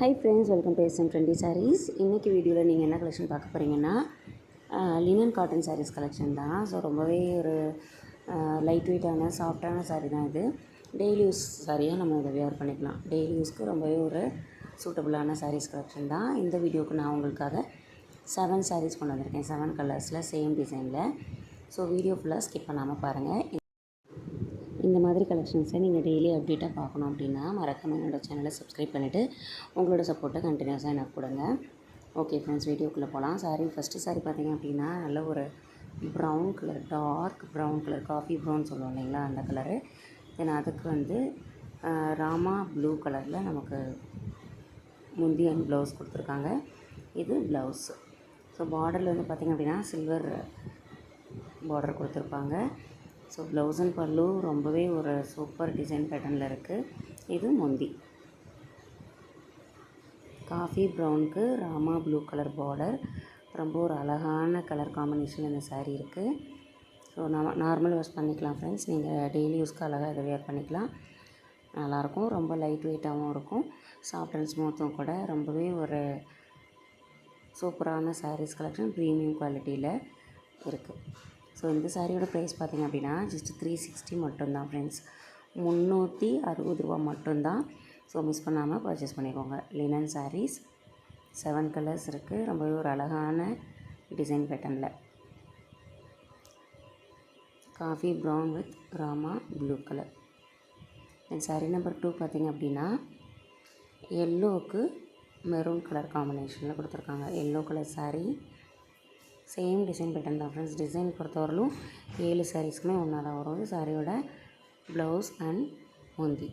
Hi friends welcome to SM trendy saris இன்றைக்கி வீடியோவில் நீங்கள் என்ன கலெக்ஷன் பார்க்க போகிறீங்கன்னா லினன் காட்டன் சாரீஸ் கலெக்ஷன் தான். ஸோ ரொம்பவே ஒரு லைட் வெயிட்டான சாஃப்டான சாரீ தான் இது. டெய்லி யூஸ் சாரியாக நம்ம இதை வியர் பண்ணிக்கலாம். டெய்லி யூஸ்க்கு ரொம்பவே ஒரு சூட்டபுளான சாரீஸ் கலெக்ஷன் தான். இந்த வீடியோவுக்கு நான் உங்களுக்காக செவன் சாரீஸ் கொண்டு வந்திருக்கேன். செவன் கலர்ஸில் சேம் டிசைனில் ஸோ வீடியோ ஃபுல்லாக ஸ்கிப் பண்ணாமல் பாருங்கள் இந்த மாதிரி கலெக்ஷன்ஸை நீங்கள் டெய்லி அப்டேட்டாக பார்க்கணும் அப்படின்னா மறக்காமல் என்னோடய சேனலை சப்ஸ்கிரைப் பண்ணிவிட்டு உங்களோட சப்போர்ட்டை கண்டினியூஸாக எனக்கு கொடுங்க. ஓகே ஃப்ரெண்ட்ஸ் வீடியோக்குள்ளே போகலாம் சாரி ஃபஸ்ட்டு சாரி பார்த்தீங்க அப்படின்னா நல்ல ஒரு brown colour dark brown colour coffee brown சொல்லுவோம் இல்லைங்களா அந்த கலரு தென் அதுக்கு வந்து ராமா ப்ளூ கலரில் நமக்கு முந்தி அண்ட் ப்ளவுஸ் கொடுத்துருக்காங்க. இது ப்ளவுஸ் ஸோ பார்டரில் வந்து பார்த்திங்க அப்படின்னா சில்வர் பார்டர் கொடுத்துருப்பாங்க. ஸோ ப்ளவுஸ் அண்ட் பல்லு ரொம்பவே ஒரு சூப்பர் டிசைன் பேட்டர்னில் இருக்குது இது முந்தி. காஃபி ப்ரௌனுக்கு ராமா ப்ளூ கலர் பார்டர் ரொம்ப ஒரு அழகான கலர் காம்பினேஷன் இந்த சாரீ இருக்குது ஸோ நம்ம நார்மல் யூஸ் பண்ணிக்கலாம் ஃப்ரெண்ட்ஸ் நீங்கள் டெய்லி யூஸ்க்கு அழகாக இதை வேர் பண்ணிக்கலாம். நல்லாயிருக்கும் ரொம்ப லைட் வெயிட்டாகவும் இருக்கும். சாஃப்ட் அண்ட் ஸ்மூத்தும் கூட ரொம்பவே ஒரு சூப்பரான சாரீஸ் கலெக்ஷன் ப்ரீமியம் குவாலிட்டியில் இருக்குது ஸோ இந்த சாரியோட ப்ரைஸ் பார்த்திங்க அப்படின்னா ஜஸ்ட் த்ரீ சிக்ஸ்டி மட்டும்தான் ஃப்ரெண்ட்ஸ் முந்நூற்றி அறுபது ரூபா மட்டும்தான். ஸோ மிஸ் பண்ணாமல் பர்ச்சேஸ் பண்ணிக்கோங்க. லினன் சாரீஸ் செவன் கலர்ஸ் இருக்குது ரொம்பவே ஒரு அழகான டிசைன் பேட்டர்னில் coffee brown with Rama blue colour then sari number two பார்த்திங்க அப்படின்னா எல்லோவுக்கு மெரூன் கலர் காம்பினேஷனில் கொடுத்துருக்காங்க. Yellow colour sari same design pattern தான் ஃப்ரெண்ட்ஸ் டிசைன் பொறுத்தவரையிலும் ஏழு சாரீஸ்க்குமே ஒன்றா தான் வரும் சாரியோட ப்ளவுஸ் அண்ட் முந்தி.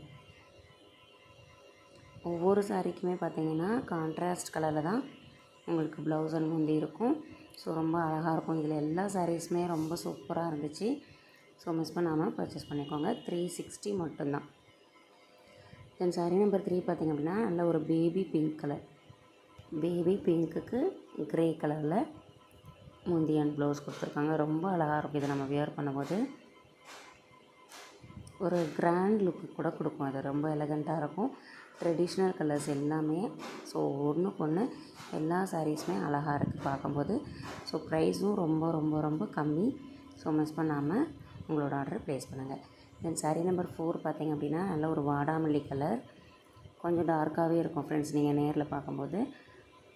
ஒவ்வொரு சாரீக்குமே பார்த்தீங்கன்னா கான்ட்ராஸ்ட் கலரில் தான் உங்களுக்கு ப்ளவுஸ் அண்ட் முந்தி இருக்கும். ஸோ ரொம்ப அழகாக இருக்கும். இதில் எல்லா சாரீஸுமே ரொம்ப சூப்பராக இருந்துச்சு. ஸோ மிஸ் பண்ணாமல் பர்ச்சேஸ் பண்ணிக்கோங்க. த்ரீ சிக்ஸ்டி மட்டும்தான். தென் சாரீ நம்பர் த்ரீ பார்த்திங்க அப்படின்னா நல்ல ஒரு பேபி பிங்க் கலர் பேபி பிங்க்குக்கு க்ரே கலரில் முந்தி அண்ட் ப்ளவுஸ் கொடுத்துருக்காங்க. ரொம்ப அழகாக இருக்கும். இதை நம்ம வியர் பண்ணும்போது. ஒரு கிராண்ட் லுக்கு கூட கொடுக்கும் அது ரொம்ப எலகண்ட்டாக இருக்கும். ட்ரெடிஷ்னல் கலர்ஸ் எல்லாமே. ஸோ ஒன்றுக்கு ஒன்று எல்லா சாரீஸுமே அழகாக இருக்குது பார்க்கும்போது. ஸோ ப்ரைஸும் ரொம்ப ரொம்ப ரொம்ப கம்மி. ஸோ மிஸ் பண்ணாமல் உங்களோட ஆர்டர் ப்ளேஸ் பண்ணுங்கள் தென் சாரீ நம்பர் ஃபோர் பார்த்தீங்க அப்படின்னா நல்ல ஒரு வாடாமல்லி கலர் கொஞ்சம் டார்க்காகவே இருக்கும் ஃப்ரெண்ட்ஸ் நீங்கள் நேரில் பார்க்கும்போது.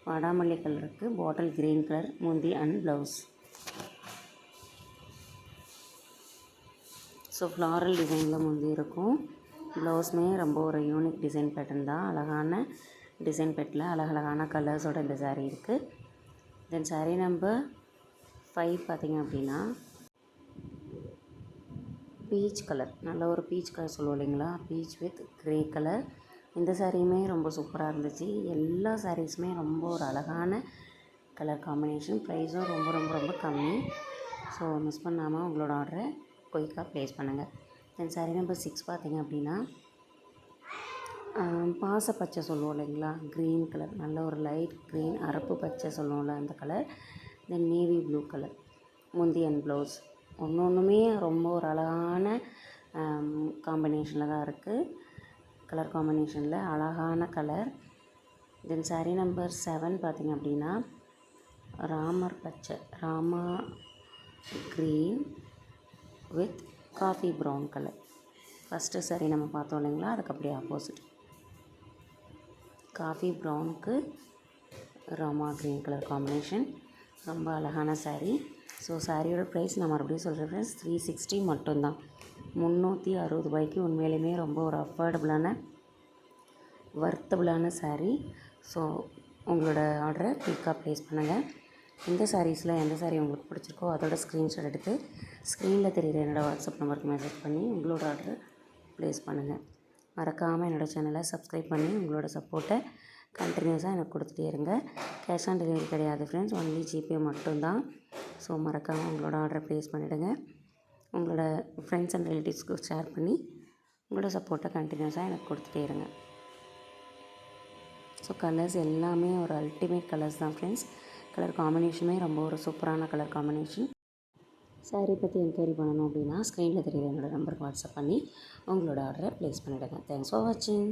வாடாமல்லி கலருக்கு பாட்டில் க்ரீன் கலர் முந்தி அண்ட் ப்ளவுஸ் ஸோ ஃப்ளாரல் டிசைனில் முந்தி இருக்கும். ப்ளவுஸுமே ரொம்ப ஒரு யூனிக் டிசைன் பேட்டர்ன் தான். அழகான டிசைன் பேட்டில் அழகழகான கலர்ஸோட இந்த சாரீ இருக்குது தென் சாரீ நம்பர் ஃபைவ் பார்த்திங்க அப்படின்னா பீச் கலர் நல்ல ஒரு பீச் கலர் சொல்லுவோம் இல்லைங்களா? பீச் வித் க்ரே கலர் இந்த சாரியுமே ரொம்ப சூப்பராக இருந்துச்சு. எல்லா சாரீஸுமே ரொம்ப ஒரு அழகான கலர் காம்பினேஷன் ப்ரைஸும் ரொம்ப ரொம்ப ரொம்ப கம்மி. ஸோ மிஸ் பண்ணாமல் உங்களோட ஆர்டரை குயிக்காக ப்ளேஸ் பண்ணுங்கள் தென் சாரி நம்பர் சிக்ஸ் பார்த்தீங்க அப்படின்னா பாச பச்சை சொல்லுவோம் இல்லைங்களா? க்ரீன் கலர் நல்ல ஒரு லைட் க்ரீன் அரப்பு பச்சை சொல்லுவோம்ல அந்த colour then navy blue colour முந்தி அண்ட் ப்ளவுஸ் ஒன்று ஒன்றுமே ரொம்ப ஒரு அழகான காம்பினேஷனில் தான் இருக்குது கலர் காம்பினேஷனில் அழகான colour then sari number seven பார்த்திங்க அப்படின்னா ராமர் பச்சை Rama green with coffee brown colour first சரி நம்ம பார்த்தோம் இல்லைங்களா? அதுக்கு அப்படியே ஆப்போசிட் காஃபி ப்ரௌனுக்கு ராமா க்ரீன் கலர் காம்பினேஷன் ரொம்ப அழகான சாரீ ஸோ சாரியோட ப்ரைஸ் நான் மறுபடியும் சொல்கிறேன் ஃப்ரெண்ட்ஸ் த்ரீ சிக்ஸ்டி மட்டும்தான். முந்நூற்றி அறுபது ரூபாய்க்கு உண்மையிலுமே ரொம்ப ஒரு அஃபோர்டபுளான வர்த்தபுளான சாரீ ஸோ உங்களோட ஆர்டரை குயிக்காக ப்ளேஸ் பண்ணுங்கள் இந்த சாரீஸில் எந்த சாரீ உங்களுக்கு பிடிச்சிருக்கோ அதோட ஸ்க்ரீன்ஷாட் எடுத்து ஸ்க்ரீனில் தெரியுற என்னோடய வாட்ஸ்அப் நம்பருக்கு மெசேஜ் பண்ணி உங்களோட ஆர்டரை ப்ளேஸ் பண்ணுங்கள் மறக்காமல் என்னோடய சேனலை சப்ஸ்கிரைப் பண்ணி உங்களோட சப்போர்ட்டை கண்டினியூஸாக எனக்கு கொடுத்துட்டே இருங்க. கேஷ் ஆன் டெலிவரி கிடையாது ஃப்ரெண்ட்ஸ். ஒன்லி ஜிபே மட்டும்தான். ஸோ மறக்காமல் உங்களோட ஆர்டரை ப்ளேஸ் பண்ணிவிடுங்க உங்களோட ஃப்ரெண்ட்ஸ் அண்ட் ரிலேட்டிவ்ஸ்க்கு ஷேர் பண்ணி உங்களோட சப்போர்ட்டை கண்டினியூஸாக எனக்கு கொடுத்துட்டே இருங்க. ஸோ கலர்ஸ் எல்லாமே ஒரு அல்டிமேட் கலர்ஸ் தான் ஃப்ரெண்ட்ஸ். கலர் காம்பினேஷனுமே ரொம்ப ஒரு சூப்பரான கலர் காம்பினேஷன். சாரீ பற்றி என்கொயரி பண்ணணும் அப்படின்னா ஸ்க்ரீனில் தெரியுது என்னோடய நம்பருக்கு வாட்ஸ்அப் பண்ணி உங்களோட ஆர்டரை ப்ளேஸ் பண்ணிவிடுங்க தேங்க்ஸ் ஃபார் வாட்சிங்